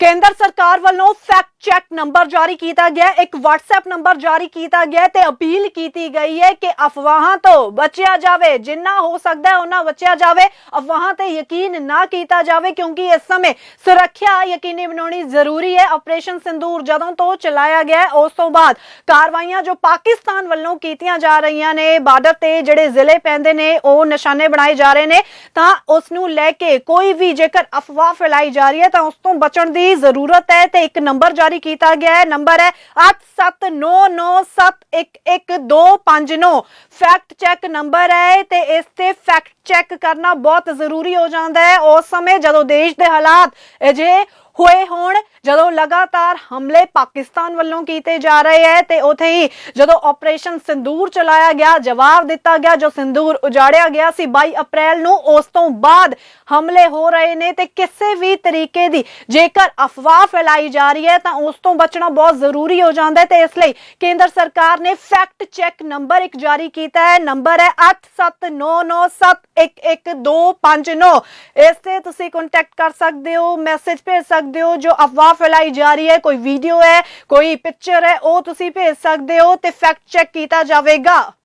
ਕੇਂਦਰ ਸਰਕਾਰ ਵੱਲੋਂ ਫੈਕਟ ਚੈੱਕ ਨੰਬਰ ਜਾਰੀ ਕੀਤਾ ਗਿਆ ਇੱਕ WhatsApp ਨੰਬਰ ਜਾਰੀ ਕੀਤਾ ਗਿਆ ਤੇ ਅਪੀਲ ਕੀਤੀ ਗਈ ਹੈ ਕਿ ਅਫਵਾਹਾਂ ਤੋਂ ਬਚਿਆ ਜਾਵੇ ਜਿੰਨਾ ਹੋ ਸਕਦਾ ਹੈ ਉਹਨਾਂ ਬਚਿਆ ਜਾਵੇ। ਅਫਵਾਹਾਂ ਤੇ ਯਕੀਨ ਨਾ ਕੀਤਾ ਜਾਵੇ ਕਿਉਂਕਿ ਇਸ ਸਮੇਂ ਸੁਰੱਖਿਆ ਯਕੀਨੀ ਬਣਾਉਣੀ ਜ਼ਰੂਰੀ ਹੈ। ਆਪਰੇਸ਼ਨ ਸਿੰਦੂਰ ਜਦੋਂ ਤੋਂ ਚਲਾਇਆ ਗਿਆ ਹੈ, ਉਸ ਤੋਂ ਬਾਅਦ ਕਾਰਵਾਈਆਂ ਜੋ ਪਾਕਿਸਤਾਨ ਵੱਲੋਂ ਕੀਤੀਆਂ ਜਾ ਰਹੀਆਂ ਨੇ ਬਾਰਡਰ ਤੇ ਜਿਹੜੇ ਜ਼ਿਲ੍ਹੇ ਪੈਂਦੇ ਨੇ ਉਹ ਨਿਸ਼ਾਨੇ ਬਣਾਏ ਜਾ ਰਹੇ ਨੇ ਤਾਂ ਉਸ ਨੂੰ ਲੈ ਕੇ ਕੋਈ ਵੀ ਜੇਕਰ ਅਫਵਾਹ ਫੈਲਾਈ ਜਾ ਰਹੀ ਹੈ ਤਾਂ ਉਸ ਤੋਂ ਬਚਣ ਦੀ ਜ਼ਰੂਰਤ ਹੈ ਤੇ ਇੱਕ ਨੰਬਰ ਜਾਰੀ ਕੀਤਾ ਗਿਆ ਹੈ। ਨੰਬਰ ਹੈ 8799711259 ਫੈਕਟ ਚੈੱਕ ਨੰਬਰ ਹੈ ਤੇ ਇਸ ਤੇ ਫੈਕਟ ਚੈੱਕ ਕਰਨਾ ਬਹੁਤ ਜ਼ਰੂਰੀ ਹੋ ਜਾਂਦਾ ਹੈ। ਉਸ ਸਮੇਂ ਜਦੋਂ ਦੇਸ਼ ਦੇ ਹਾਲਾਤ ਅਜੇ ਹੋਏ ਹੋਣ, ਜਦੋਂ ਲਗਾਤਾਰ ਹਮਲੇ ਪਾਕਿਸਤਾਨ ਵੱਲੋਂ ਕੀਤੇ ਜਾ ਰਹੇ ਹੈ ਤੇ ਉਥੇ ਹੀ ਜਦੋਂ ਆਪਰੇਸ਼ਨ ਸਿੰਦੂਰ ਚਲਾਇਆ ਗਿਆ, ਜਵਾਬ ਦਿੱਤਾ ਗਿਆ, ਜੋ ਸਿੰਦੂਰ ਉਜਾੜਿਆ ਗਿਆ ਸੀ 22 ਅਪ੍ਰੈਲ ਨੂੰ, ਉਸ ਤੋਂ ਬਾਅਦ ਹਮਲੇ ਹੋ ਰਹੇ ਨੇ ਤੇ ਕਿਸੇ ਵੀ ਤਰੀਕੇ ਦੀ ਜੇਕਰ ਅਫਵਾਹ ਫੈਲਾਈ ਜਾ ਰਹੀ ਹੈ ਤਾਂ ਉਸ ਤੋਂ ਬਚਣਾ ਬਹੁਤ ਜ਼ਰੂਰੀ ਹੋ ਜਾਂਦਾ ਹੈ ਤੇ ਇਸ ਲਈ ਕੇਂਦਰ ਸਰਕਾਰ ਨੇ ਫੈਕਟ ਚੈੱਕ ਨੰਬਰ ਇੱਕ ਜਾਰੀ ਕੀਤਾ ਹੈ ਨੰਬਰ ਹੈ 8799711259 ਇਸ ਤੇ ਤੁਸੀਂ ਕੰਟੈਕਟ ਕਰ ਸਕਦੇ ਹੋ ਮੈਸੇਜ ਭੇਜ ਸਕਦੇ ਸਕਦੇ ਹੋ, ਜੋ ਅਫਵਾਹ ਫੈਲਾਈ ਜਾ ਰਹੀ ਹੈ, ਕੋਈ ਵੀਡੀਓ ਹੈ, ਕੋਈ ਪਿਕਚਰ ਹੈ, ਉਹ ਤੁਸੀਂ ਭੇਜ ਸਕਦੇ ਹੋ ਤੇ ਫੈਕਟ ਚੈੱਕ ਕੀਤਾ ਜਾਵੇਗਾ।